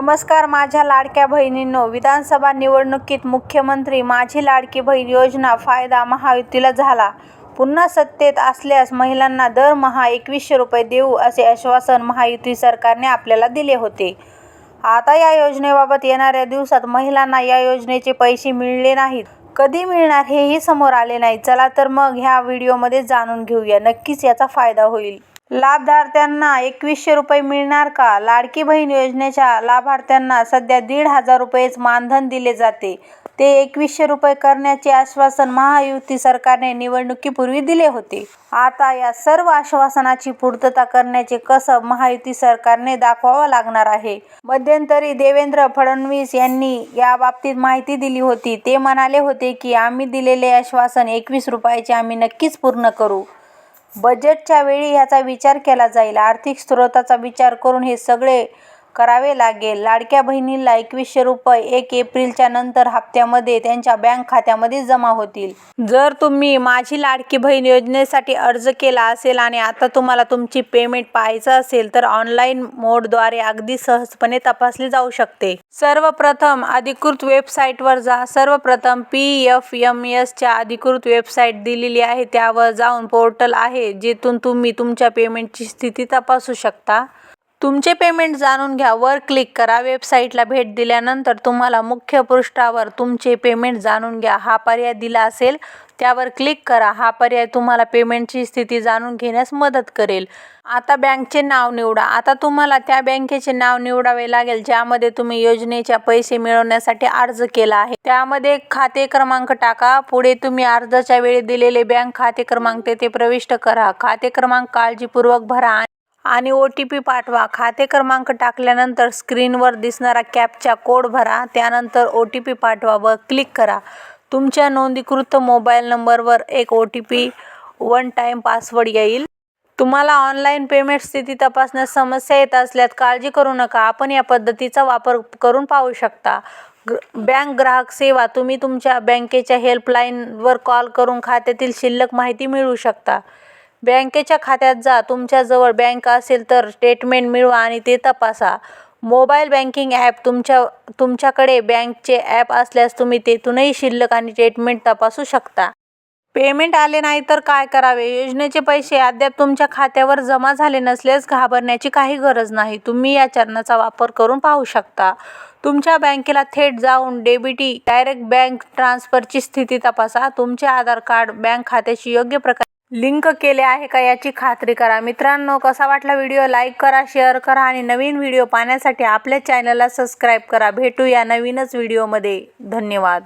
नमस्कार माझ्या लाडक्या बहिणींनो. विधानसभा निवडणुकीत मुख्यमंत्री माझी लाडकी बहीण योजना फायदा महायुतीला झाला. पुन्हा सत्तेत असल्यास महिलांना दरमहा एकवीसशे रुपये देऊ असे आश्वासन महायुती सरकारने आपल्याला दिले होते. आता या योजनेबाबत येणाऱ्या दिवसात महिलांना या योजनेचे पैसे मिळले नाहीत. कधी मिळणार हेही समोर आले नाही. चला तर मग ह्या व्हिडिओमध्ये जाणून घेऊया. नक्कीच याचा फायदा होईल. लाभार्थ्यांना एकवीसशे रुपये मिळणार का? लाडकी बहीण योजनेच्या लाभार्थ्यांना सध्या दीड हजार रुपयेच मानधन दिले जाते. ते एकवीसशे रुपये करण्याचे आश्वासन महायुती सरकारने निवडणुकीपूर्वी दिले होते. आता या सर्व आश्वासनाची पूर्तता करण्याचे कसब महायुती सरकारने दाखवावं लागणार आहे. मध्यंतरी देवेंद्र फडणवीस यांनी याबाबतीत माहिती दिली होती. ते म्हणाले होते की आम्ही दिलेले आश्वासन एकवीस रुपयाचे आम्ही नक्कीच पूर्ण करू. बजेटच्या वेळी ह्याचा विचार केला जाईल. आर्थिक स्त्रोताचा विचार करून हे सगळे करावे लागेल. लाडक्या बहिणीला एकवीसशे रुपये एक एप्रिलच्या नंतर हप्त्यामध्ये त्यांच्या बँक खात्यामध्ये जमा होतील. जर तुम्ही माझी लाडकी बहीण योजनेसाठी अर्ज केला असेल आणि आता तुम्हाला तुमची पेमेंट पाहायचं असेल तर ऑनलाईन मोडद्वारे अगदी सहजपणे तपासली जाऊ शकते. सर्वप्रथम अधिकृत वेबसाईटवर जा. सर्वप्रथम पी एफ एम एसच्या अधिकृत वेबसाईट दिलेली आहे. त्यावर जाऊन पोर्टल आहे जेथून तुम्ही तुमच्या पेमेंटची स्थिती तपासू शकता. तुमचे पेमेंट जाणून घ्या. वर क्लिक करा. वेबसाईटला भेट दिल्यानंतर तुम्हाला मुख्य पृष्ठावर तुमचे पेमेंट जाणून घ्या. हा पर्याय दिला असेल त्यावर क्लिक करा. हा पर्याय तुम्हाला पेमेंटची स्थिती जाणून घेण्यास मदत करेल. आता बँकचे नाव निवडा. आता तुम्हाला त्या बँकेचे नाव निवडावे लागेल ज्यामध्ये तुम्ही योजनेच्या पैसे मिळवण्यासाठी अर्ज केला आहे. त्यामध्ये खाते क्रमांक टाका. पुढे तुम्ही अर्जाच्या वेळी दिलेले बँक खाते क्रमांक तेथे प्रविष्ट करा. खाते क्रमांक काळजीपूर्वक भरा. आणि ओ टी पी पाठवा. खाते क्रमांक टाकल्यानंतर स्क्रीनवर दिसणारा कॅपचा कोड भरा. त्यानंतर ओ टी पी पाठवा व क्लिक करा. तुमच्या नोंदणीकृत मोबाईल नंबरवर एक O T P one time password येईल. तुम्हाला ऑनलाईन पेमेंट स्थिती तपासण्यास समस्या येत असल्यास काळजी करू नका. आपण या पद्धतीचा वापर करून पाहू शकता. बँक ग्राहक सेवा तुम्ही तुमच्या बँकेच्या हेल्पलाईनवर कॉल करून खात्यातील शिल्लक माहिती मिळवू शकता. बँकेच्या खात्यात जा तुमच्याजवळ बँक असेल तर स्टेटमेंट मिळवा आणि ते तपासा. मोबाईल बँकिंग ॲप तुमच्या तुमच्याकडे बँकचे ॲप असल्यास तुम्ही तेथूनही शिल्लक आणि स्टेटमेंट तपासू शकता. पेमेंट आले नाही तर काय करावे? योजनेचे पैसे अद्याप तुमच्या खात्यावर जमा झाले नसल्यास घाबरण्याची काही गरज नाही. तुम्ही या चरणाचा वापर करून पाहू शकता. तुमच्या बँकेला थेट जाऊन डेबिटी डायरेक्ट बँक ट्रान्सफरची स्थिती तपासा. तुमचे आधार कार्ड बँक खात्याशी योग्य प्रकारे लिंक केले आहे का याची खात्री करा. मित्रांनो कसा वाटला व्हिडिओ? लाईक करा शेअर करा आणि नवीन व्हिडिओ पाहण्यासाठी आपल्या चॅनलला सबस्क्राईब करा. भेटू या नवीनच व्हिडिओमध्ये धन्यवाद.